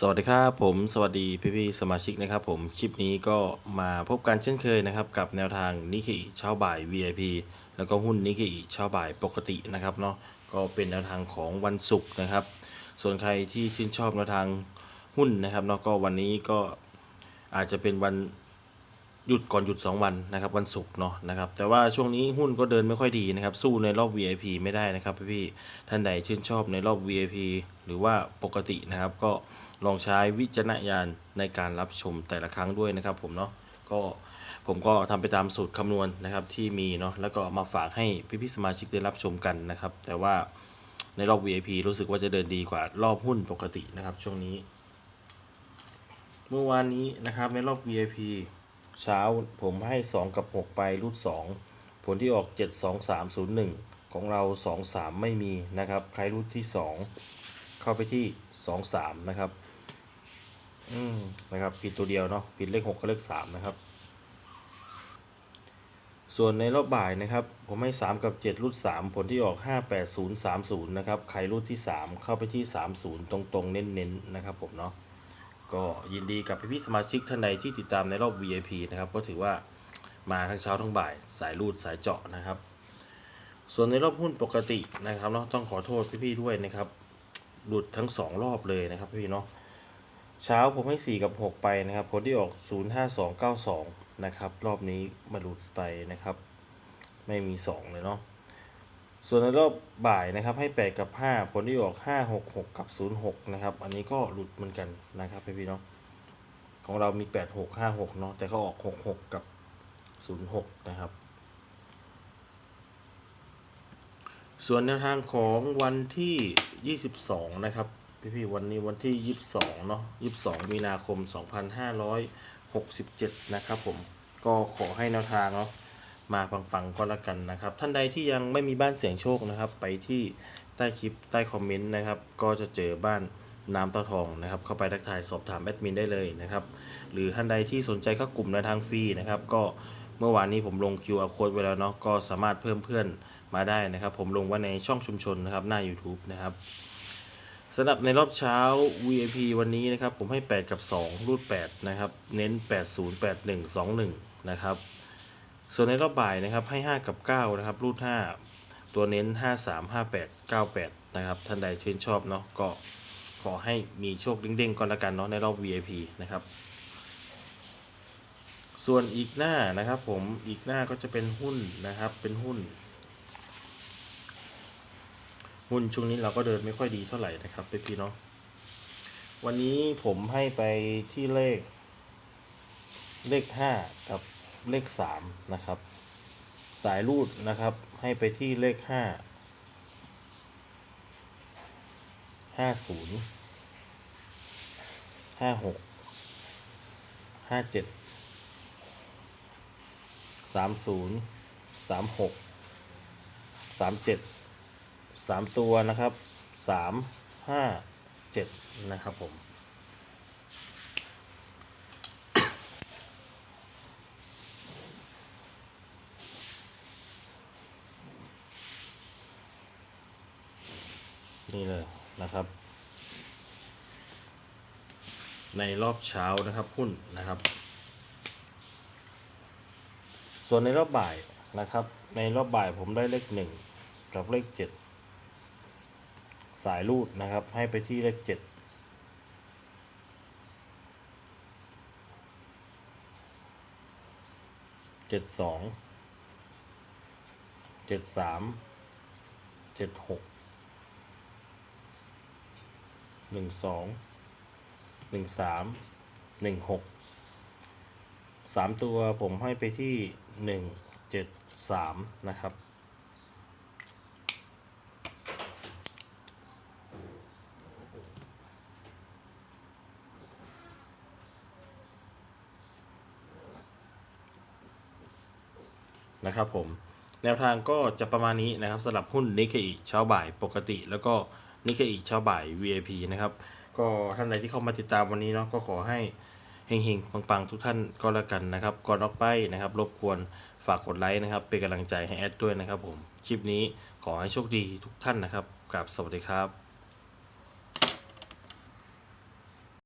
สวัสดีครับผมสวัสดีพี่พี่ๆสมาชิกนะครับผมคลิปนี้ก็มาพบกันเช่นเคยนะครับกับแนวทางนิเคอิเช้าบ่าย VIP แล้วก็หุ้นนิเคอิเช้าบ่ายปกตินะครับเนาะก็เป็นแนวทางของวันศุกร์นะครับ ส่วนใครที่ชื่นชอบแนวทางหุ้นนะครับเนาะก็วันนี้ก็อาจจะเป็นวันหยุดก่อนหยุด 2 วันนะครับวันศุกร์เนาะนะครับแต่ว่าช่วงนี้หุ้นก็เดินไม่ค่อยดีนะครับสู้ในรอบ VIP ไม่ได้นะครับพี่ๆท่านใดชื่นชอบในรอบ VIP หรือว่าปกตินะครับก็ ลองใช้วิจารณญาณในการรับชมแต่ละครั้งด้วยนะครับผมเนาะก็ผมก็ทำไปตามสูตรคำนวณนะครับที่มีเนาะแล้วก็มาฝากให้พี่ๆสมาชิกได้รับชมกันนะครับ แต่ว่าในรอบ VIP รู้สึกว่าจะเดินดีกว่ารอบหุ้นปกตินะครับ ช่วงนี้ เมื่อวานนี้นะครับในรอบ VIP เช้าผมให้ 2 กับ 6 ไปรูด 2 ผลที่ออก 7 2 3 0 1 ของเรา 2 3 ไม่มีนะครับ ใครรูดที่ 2 เข้าไปที่ 2 3 นะครับ อืมนะครับผิดตัวเดียวเนาะผิดเลข6กับเลข3นะครับ ส่วนในรอบบ่ายนะครับ ผมให้ 3 กับ 7 รูด 3 ผลที่ออก 5 8 0 3 0 นะครับใครรูดที่ 3 เข้าไปที่ 30 ตรงๆ เน้นๆนะครับผมเนาะก็ยินดีกับพี่ๆสมาชิกท่านใดที่ติดตามในรอบ VIP นะครับ ก็ถือว่ามาทั้งเช้าทั้งบ่าย สายรูดสายเจาะนะครับ ส่วนในรอบหุ้นปกตินะครับเนาะต้องขอโทษพี่ๆด้วยนะครับหลุดทั้งสองรอบเลยนะครับพี่เนาะ เช้าผมให้ 4 กับ 6 ไปนะครับผลที่ออก 05292 นะครับ รอบนี้มาหลุดไปนะครับ ไม่มี 2 เลยเนาะส่วนในรอบบ่ายนะครับให้ 8 กับ 5 ผลที่ออก 5 6 6 กับ 06 นะครับ อันนี้ก็หลุดเหมือนกันนะครับพี่ๆเนาะของเรามี 8 6 5 6 เนาะแต่เขาออก 6 6 กับ 06 นะครับ ส่วนแนวทางของวันที่ 22 นะครับ พี่ๆวันนี้วันที่22เนาะ22มีนาคม2567นห้าร้อยหกสิบเจ็ดนะครับผมก็ขอให้แนวทางเนาะมาปังๆก็แล้วกันนะครับ ท่านใดที่ยังไม่มีบ้านเสียงโชคนะครับ ไปที่ใต้คลิปใต้คอมเมนต์นะครับ ก็จะเจอบ้านน้ำเต้าทองนะครับ เข้าไปทักทายสอบถามแอดมินได้เลยนะครับ หรือท่านใดที่สนใจเข้ากลุ่มในทางฟรีนะครับ ก็เมื่อวานนี้ผมลง QR code ไว้แล้วเนาะก็สามารถเพิ่มเพื่อนมาได้นะครับ ผมลงไว้ในช่องชุมชนนะครับหน้า YouTube นะครับ สำหรับในรอบเช้า VIP วันนี้นะครับ ผมให้ 8 กับ 2 รูด 8 นะครับ เน้น 80 81 21 นะครับ ส่วนในรอบบ่ายนะครับให้ 5 กับ 9 นะครับ รูด 5 ตัวเน้น 5 3 5 8 9 8 นะครับ ท่านใดชื่นชอบเนาะก็ขอให้มีโชคเด้งๆก่อนละกันเนาะในรอบ VIP นะครับ ส่วนอีกหน้านะครับผมอีกหน้าก็จะเป็นหุ้นนะครับเป็นหุ้น หุ้นช่วงนี้เราก็เดินไม่ค่อยดีเท่าไหร่นะครับพี่ๆเนาะวันนี้ผมให้ไปที่เลข เลขห้ากับเลขสามนะครับ สายรูดนะครับ ให้ไปที่เลขห้าห้าศูนย์ห้าหกห้าเจ็ดสามศูนย์สามหกสามเจ็ด สามตัวนะครับสามห้าเจ็ดนะครับผมนี่เลยนะครับ ในรอบเช้านะครับหุ้นนะครับ ส่วนในรอบบ่ายนะครับ ในรอบบ่ายผมได้เลขหนึ่งกับเลขเจ็ด สายรูดนะครับ ให้ไปที่เลขเจ็ดเจ็ดสองเจ็ดสามเจ็ดหกหนึ่งสองหนึ่งสามหนึ่งหกสามตัวผมให้ไปที่หนึ่งเจ็ดสามนะครับ นะครับผมแนวทางก็จะประมาณนี้นะครับสำหรับหุ้นนิเคอิเช้าบ่ายปกติ แล้วก็นิเคอิเช้าบ่าย VIP นะครับก็ท่านใดที่เข้ามาติดตามวันนี้เนาะก็ขอให้เฮงๆ ปังๆ ทุกท่านก็แล้วกันนะครับ ก่อนออกไปนะครับ รบกวนฝากกดไลค์นะครับ เป็นกำลังใจให้แอดด้วยนะครับผม คลิปนี้ขอให้โชคดีทุกท่านนะครับกับสวัสดีครับ